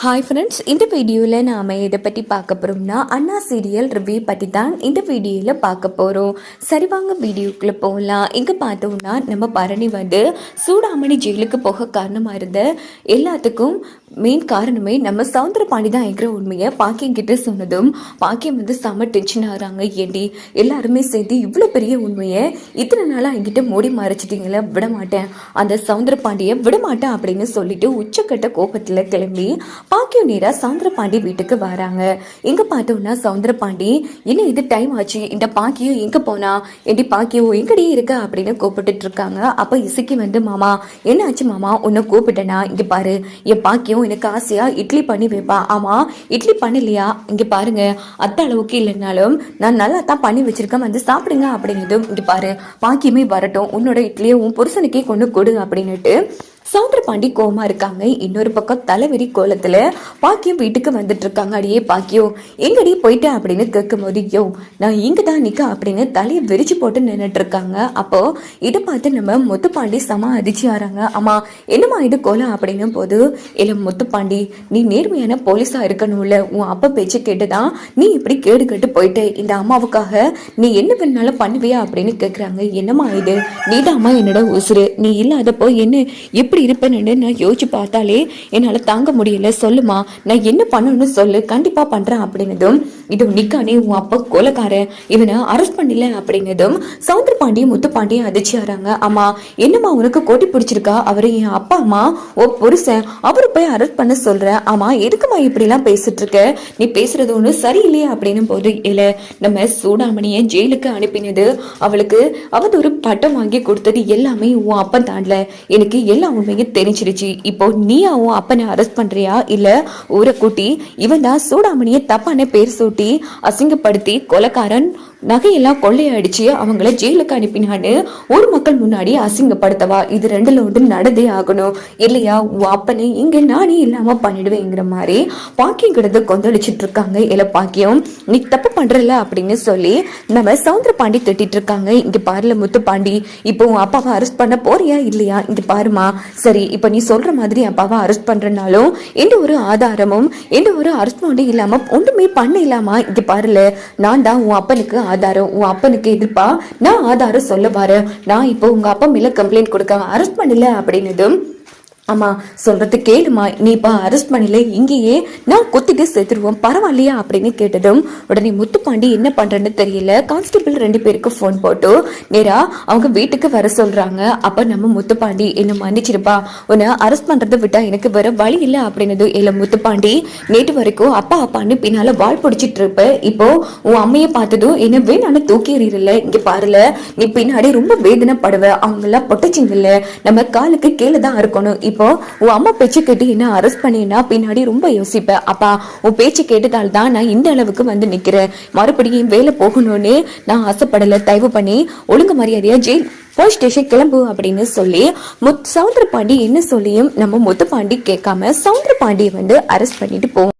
Hi friends இந்த வீடியோவில் நாம் எதை பற்றி பார்க்க போகிறோம்னா அண்ணா சீரியல் ரிவ்யூ பற்றி தான் இந்த வீடியோவில் பார்க்க போகிறோம் சரி வாங்க வீடியோக்குள்ளே போகலாம். இங்கே பார்த்தோம்னா நம்ம பரணி வந்து சூடாமணி ஜெயிலுக்கு போக காரணமாக இருந்த எல்லாத்துக்கும் மெயின் காரணமே நம்ம சவுந்தர பாண்டி தான் இருக்கிற உண்மையை பாக்கியம் கிட்ட சொன்னதும் பாக்கியம் வந்து செம டென்ஷன் ஆகிறாங்க ஏண்டி? எல்லாருமே சேர்ந்து இவ்வளோ பெரிய உண்மையை இத்தனை நாளாக என்கிட்ட மூடி மறைச்சிட்டீங்களே விட மாட்டேன் அந்த சவுந்தர பாண்டியை விட மாட்டேன் அப்படின்னு சொல்லிட்டு உச்சக்கட்ட கோபத்தில் கிளம்பி பாக்கியம் நேரா சவுந்தரபாண்டி வீட்டுக்கு வராங்க. எங்க பார்த்தோம்னா சவுந்தரபாண்டி என்ன இது டைம் ஆச்சு? இந்த பாக்கியம் எங்க போனா? எடி பாக்கியம் எங்கடி இருக்க? அப்படின்னு கூப்பிட்டுட்டு இருக்காங்க. அப்ப இசைக்கு வந்து மாமா என்ன ஆச்சு மாமா? உன்னை கூப்பிட்டேனா? இங்க பாரு. என் பாக்கியம் எனக்கு ஆசையா இட்லி பண்ணி வைப்பா. ஆமா இட்லி பண்ணலையா? இங்க பாருங்க. அத்த அளவுக்கு இல்லைனாலும் நான் நல்லா தான் பண்ணி வச்சிருக்கேன். வந்து சாப்பிடுங்க அப்படிங்கிறதும் இங்க பாரு. பாக்கியமே வரட்டும். உன்னோட இட்லியை உன் புருஷனுக்கே கொண்டு கொடு அப்படின்னுட்டு சவுந்தரபாண்டி கோமா இருக்காங்க. இன்னொரு பக்கம் தலைவெறி கோலத்துல பாக்கியம் வீட்டுக்கு வந்துட்டு இருக்காங்க. அடியே பாக்கியம் எங்கடி போயிட்டேன் அப்படின்னு கேட்கும் போது யோ நான் இங்க தான் நிக்க அப்படின்னு தலையை விரிச்சு போட்டு நின்றுட்டு இருக்காங்க. அப்போ இதை பார்த்து நம்ம முத்துப்பாண்டி சம அதிர்ச்சி ஆறாங்க. ஆமா என்னம்மா இது கோலம்? அப்படின்னும் போது இல்ல முத்துப்பாண்டி நீ நேர்மையான போலீஸா இருக்கணும்ல. உன் அப்பா பேச்சு கேட்டுதான் நீ இப்படி கேடு கேட்டு போயிட்ட. இந்த அம்மாவுக்காக நீ என்ன வேணாலும் பண்ணுவியா? அப்படின்னு கேக்குறாங்க. என்னம்மா இது? நீதாம்மா என்னோட உசுறு. நீ இல்லாதப்போ என்ன எப்படி இருப்பேன்னு நான் யோசிச்சு பார்த்தாலே என்னால் தாங்க முடியல. சொல்லுமா நான் என்ன பண்ணணும்னு சொல்லு. கண்டிப்பாக பண்ணுறேன் அப்படின்னதும் இது நிக்கானே உன் அப்பா கொலைக்காரன் இவனை அரெஸ்ட் பண்ணல அப்படின்னதும் சவுந்தர பாண்டியும் முத்துப்பாண்டியும் அதிர்ச்சி ஆறாங்க. அம்மா என்னம்மா உனக்கு கோட்டி பிடிச்சிருக்கா? அவர் என் அப்பா அம்மா. ஓ புருஷன் அவரு போய் அரெஸ்ட் பண்ண சொல்றேன் ஆமா எதுக்குமா இப்படிலாம் பேசிட்டு இருக்க நீ பேசுறது ஒண்ணு சரியில்லையே அப்படின்னும் போது இல்ல நம்ம சூடாமணியை ஜெயிலுக்கு அனுப்பினது அவளுக்கு அவதொரு பட்டம் வாங்கி கொடுத்தது எல்லாமே உன் அப்பன் தாண்டல எனக்கு எல்லா உண்மையும் தெரிஞ்சிருச்சு. இப்போ நீ உன் அப்பனை அரெஸ்ட் பண்றியா? இல்ல ஊரை கூட்டி இவன் தான் சூடாமணியை தப்பான பேர் சூட்டி அசிங்கப்படுத்தி கொலக்காரன் நகையெல்லாம் கொள்ளையடிச்சு அவங்கள ஜெயிலுக்கு அனுப்பினான்னு ஊர் மக்கள் முன்னாடி அசிங்கப்படுத்தவா? இது ரெண்டுல ஒன்று நடந்தே ஆகணும். இல்லையா? உன் அப்பனை இங்க நானே இல்லாம பண்ணிடுவேங்கிற மாதிரி பாக்கியம் கிடந்து கொந்தளிச்சிட்டு இருக்காங்க இல்ல பாக்கியம். நீ தப்பு பண்றல அப்படின்னு சொல்லி நம்ம சவுந்தர பாண்டி திட்டிட்டு இருக்காங்க. இங்க பாருல முத்து பாண்டி இப்போ உன் அப்பாவை அரெஸ்ட் பண்ண போறியா இல்லையா? இங்க பாருமா. சரி இப்போ நீ சொல்ற மாதிரி அப்பாவை அரெஸ்ட் பண்றனாலும் எந்த ஒரு ஆதாரமும் எந்த ஒரு அரெஸ்ட் இல்லாம ஒன்றுமே பண்ண இல்லாம இங்க பாருல நான் தான் உன் அப்பனுக்கு ஆதாரம் உன் அப்பனுக்கு எதிர்ப்பா? நான் ஆதாரம் சொல்ல வரேன். நான் இப்போ உங்க அப்பா மேல கம்ப்ளைண்ட் கொடுக்க அரெஸ்ட் பண்ணல அப்படின்னதும் அம்மா சொல்றது கேளுமா. நீ இப்ப அரெஸ்ட் பண்ணல இங்கேயே நான் குத்திட்டு செத்துருவோம். பரவாயில்லையா அப்படின்னு கேட்டதும் உடனே முத்துப்பாண்டி என்ன பண்றேன்னு தெரியல. கான்ஸ்டபிள் ரெண்டு பேருக்கு ஃபோன் போட்டு நேரா அவங்க வீட்டுக்கு வர சொல்றாங்க. அப்ப நம்ம முத்துப்பாண்டி என்ன மன்னிச்சிருப்பா? உன்னை அரெஸ்ட் பண்றதை விட்டா எனக்கு வேற வழி இல்லை அப்படின்னது இல்ல முத்துப்பாண்டி நேற்று வரைக்கும் அப்பா அப்பான்னு பின்னால வாழ் பிடிச்சிட்டு இருப்ப. இப்போ உன் அம்மைய பார்த்ததும் என்ன வேணாலும் தூக்கி எறியல இங்க பாருல நீ பின்னாடி ரொம்ப வேதனைப்படுவ. அவங்க எல்லாம் பொட்டச்சிங்கல்ல. நம்ம காலுக்கு கீழே தான் இருக்கணும் இப்போ உன் அம்மா பேச்சு கேட்டு என்ன அரெஸ்ட் பண்ணினா பின்னாடி ரொம்ப யோசிப்பேன் அப்பா உன் பேச்சு கேட்டதால் தான் நான் இந்த அளவுக்கு வந்து நிக்கிறேன். மறுபடியும் வேலை போகணும்னு நான் ஆசைப்படல. தயவு பண்ணி ஒழுங்கு மரியாதையா ஜெயில் போலீஸ் ஸ்டேஷன் கிளம்பு அப்படின்னு சொல்லி முத் சவுந்தர பாண்டி என்ன சொல்லியும் நம்ம முத்து பாண்டி கேட்காம சவுந்தர பாண்டியை வந்து அரெஸ்ட் பண்ணிட்டு போவோம்